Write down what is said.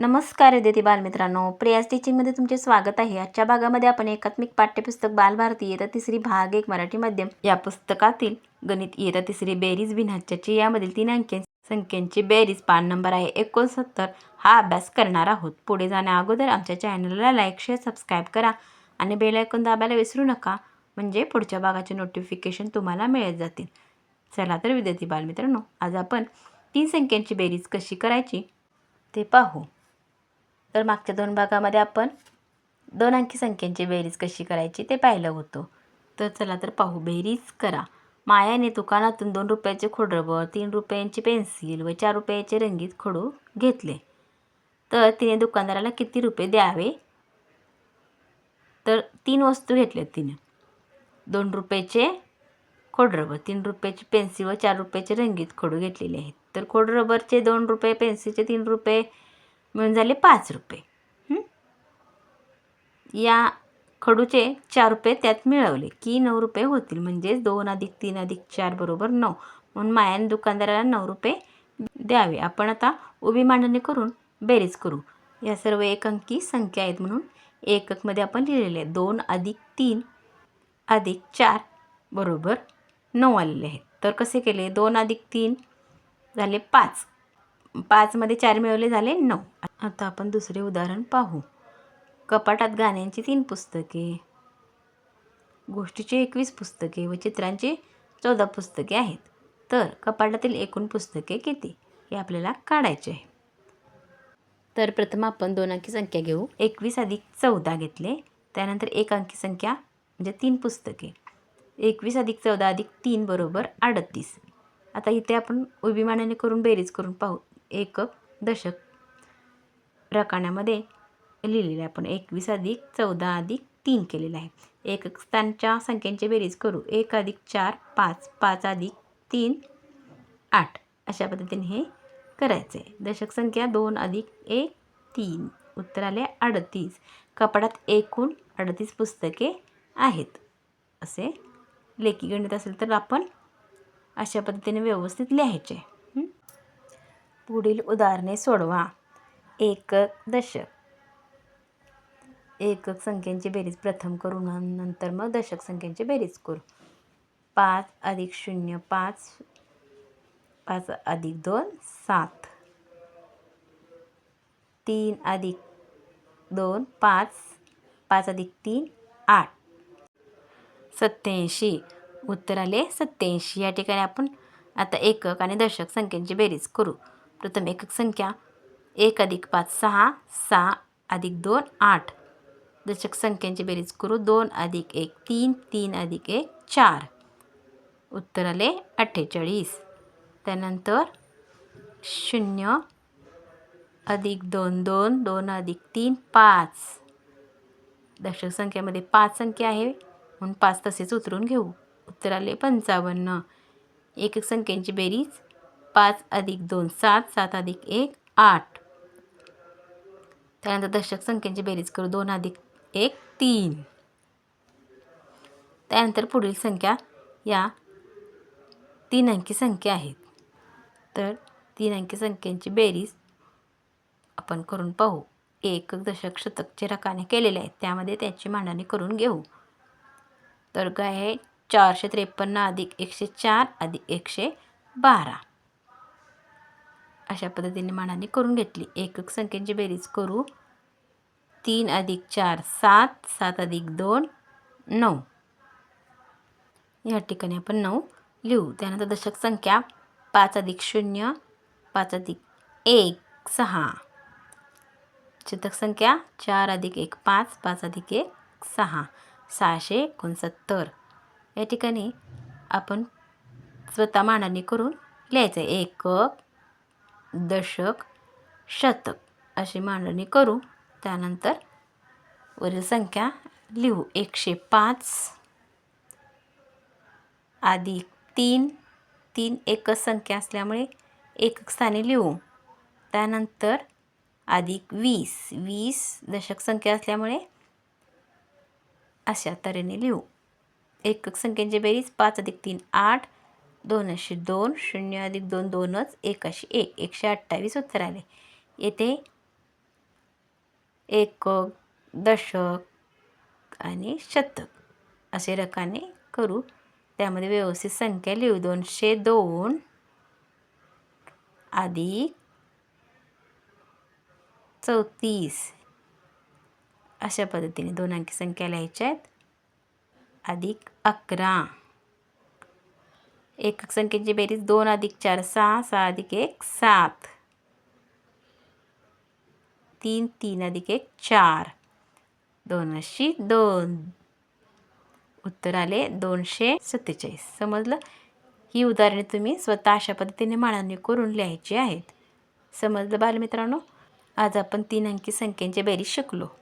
नमस्कार विद्यार्थी बालमित्रांनो. प्रिया टीचिंगमध्ये तुमचे स्वागत आहे. आजच्या भागामध्ये आपण एकात्मिक पाठ्यपुस्तक बालभारती येता तिसरी भाग एक मराठी माध्यम. या पुस्तकातील गणित इयत्ता तिसरी बेरीज भिन्नाच्याची यामधील तीन अंकी संख्यांची बेरीज पान नंबर आहे. एकोणसत्तर. हा अभ्यास करणार आहोत. पुढे जाण्याअगोदर आमच्या चॅनलला लाईक शेअर सबस्क्राईब करा आणि बेल ऐकून दाबायला विसरू नका. म्हणजे पुढच्या भागाचे नोटिफिकेशन तुम्हाला मिळत जातील. चला तर विद्यार्थी बालमित्रांनो आज आपण तीन संख्यांची बेरीज कशी करायची ते पाहू. तर मागच्या दोन भागामध्ये आपण दोन अंकी संख्यांची बेरीज कशी करायची ते पाहिलं होतं. तर चला तर पाहू. बेरीज करा. मायाने दुकानातून दोन रुपयाचे खोडरबर तीन रुपयांची पेन्सिल व चार रुपयाचे रंगीत खडू घेतले. तर तिने दुकानदाराला किती रुपये द्यावे? तर तीन वस्तू घेतल्या तिने. दोन रुपयाचे खोडरबर तीन रुपयाची पेन्सिल व चार रुपयाचे रंगीत खडू घेतलेले आहेत. तर खोडरबरचे दोन रुपये पेन्सिलचे तीन रुपये मिळून झाले पाच रुपये? या खडूचे चार रुपये त्यात मिळवले. की नऊ रुपये होतील. म्हणजेच दोन अधिक तीन अधिक चार बरोबर नऊ. म्हणून मायाने दुकानदाराला नऊ रुपये द्यावे. आपण आता उभी मांडणी करून बेरीज करू. या सर्व एक अंकी संख्या आहेत म्हणून एककमध्ये आपण लिहिलेले आहेत. दोन अधिक तीन अधिक चार बरोबर नऊ आलेले आहेत. तर कसे केले? दोन अधिक तीन झाले पाच. पाचमध्ये चार मिळवले झाले नऊ. आता आपण दुसरे उदाहरण पाहू. कपाटात गाण्यांची तीन पुस्तके गोष्टीची एकवीस पुस्तके व चित्रांची चौदा पुस्तके आहेत. तर कपाटातील एकूण पुस्तके किती हे आपल्याला काढायचे आहे. तर प्रथम आपण दोन अंकी संख्या घेऊ. एकवीस अधिक चौदा घेतले त्यानंतर एक अंकी संख्या म्हणजे तीन पुस्तके. एकवीस अधिक चौदा अधिक तीन बरोबर अडतीस. आता इथे आपण उभी मांडणी करून बेरीज करून पाहू. एकक दशक रकाण्यामध्ये लिहिलेलं आहे. आपण एकवीस अधिक चौदा अधिक तीन केलेलं आहे. एकक स्थानच्या संख्यांची बेरीज करू. एक अधिक चार पाच. पाच अधिक तीन आठ. अशा पद्धतीने हे करायचं आहे दशक संख्या दोन अधिक एक तीन. उत्तर आले अडतीस. कपाडात एकूण अडतीस पुस्तके आहेत. असे लेखी गणित असेल तर आपण अशा पद्धतीने व्यवस्थित लिहायचे. पुढील उदाहरणे सोडवा. एकक दशक एकक संख्यांची बेरीज प्रथम करू नंतर मग दशक संख्यांची बेरीज करू. पाच अधिक शून्य पाच पाच अधिक दोन सात. तीन अधिक दोन पाच. पाच अधिक तीन आठ. सत्याऐंशी उत्तर आले सत्याऐंशी या ठिकाणी आपण आता एकक आणि दशक संख्यांची बेरीज करू. प्रथम एकक संख्या एक अधिक पाच सहा सहा अधिक दोन आठ. दशक संख्यांची बेरीज करू. दोन अधिक एक तीन तीन अधिक एक चार. उत्तर आले अठ्ठेचाळीस. त्यानंतर शून्य अधिक दोन दोन दोन अधिक तीन पाच. दशक संख्यामध्ये पाच संख्या आहे. म्हणून पाच तसेच उतरून घेऊ. उत्तर आले पंचावन्न. एक संख्यांची बेरीज पाच अधिक दोन सात सात अधिक एक आठ. त्यानंतर दशक संख्यांची बेरीज करू. दोन अधिक एक तीन. त्यानंतर पुढील संख्या या तीन अंकी संख्या आहेत. तर तीन अंकी संख्यांची बेरीज आपण करून पाहू. एक दशक शतकचे रकाने केलेले आहेत. त्यामध्ये त्याची मांडणी करून घेऊ. तर काय आहे? चारशे त्रेपन्न अधिक एकशे चार अधिक एकशे बारा. अशा पद्धतीने मानाने करून घेतली. एकक संख्येची बेरीज करू. तीन अधिक चार सात. सात अधिक दोन नऊ. या ठिकाणी आपण नऊ लिहू. त्यानंतर दशक संख्या पाच अधिक शून्य पाच अधिक एक सहा. शतक संख्या चार अधिक एक पाच. पाच अधिक एक सहा. सहाशे एकोणसत्तर. या ठिकाणी आपण स्वतः मांडणी करून लिहायचं आहे एकक दशक शतक अशी मांडणी करू. त्यानंतर वरील संख्या लिहू. एकशे पाच अधिक तीन तीन एकच संख्या असल्यामुळे एकक स्थानी लिहू. त्यानंतर अधिक वीस वीस दशक संख्या असल्यामुळे अशा तऱ्हेने लिहू. एकक संख्येची बेरीज पाच अधिक तीन आठ दोन दोन शून्य अधिक दोन दोनच एक एक एकशे अठ्ठावीस उत्तर आले येथे एकक दशक आणि शतक असे रकाने करू. त्यामध्ये व्यवस्थित संख्या लिहू. दोनशे दोन अधिक चौतीस अशा पद्धतीने दोन अंकी संख्या लिहायच्या आहेत. अधिक अकरा. एकक संख्येची बेरीज दोन अधिक चार सहा सहा अधिक एक सात. तीन तीन अधिक एक चार. दोन अशी दोन. उत्तर आले दोनशे सत्तेचाळीस. समजलं? ही उदाहरणे तुम्ही स्वतः अशा पद्धतीने मांडणी करून लिहायची आहेत. समजलं बालमित्रांनो? आज आपण तीन अंकी संख्यांची बेरीज शिकलो.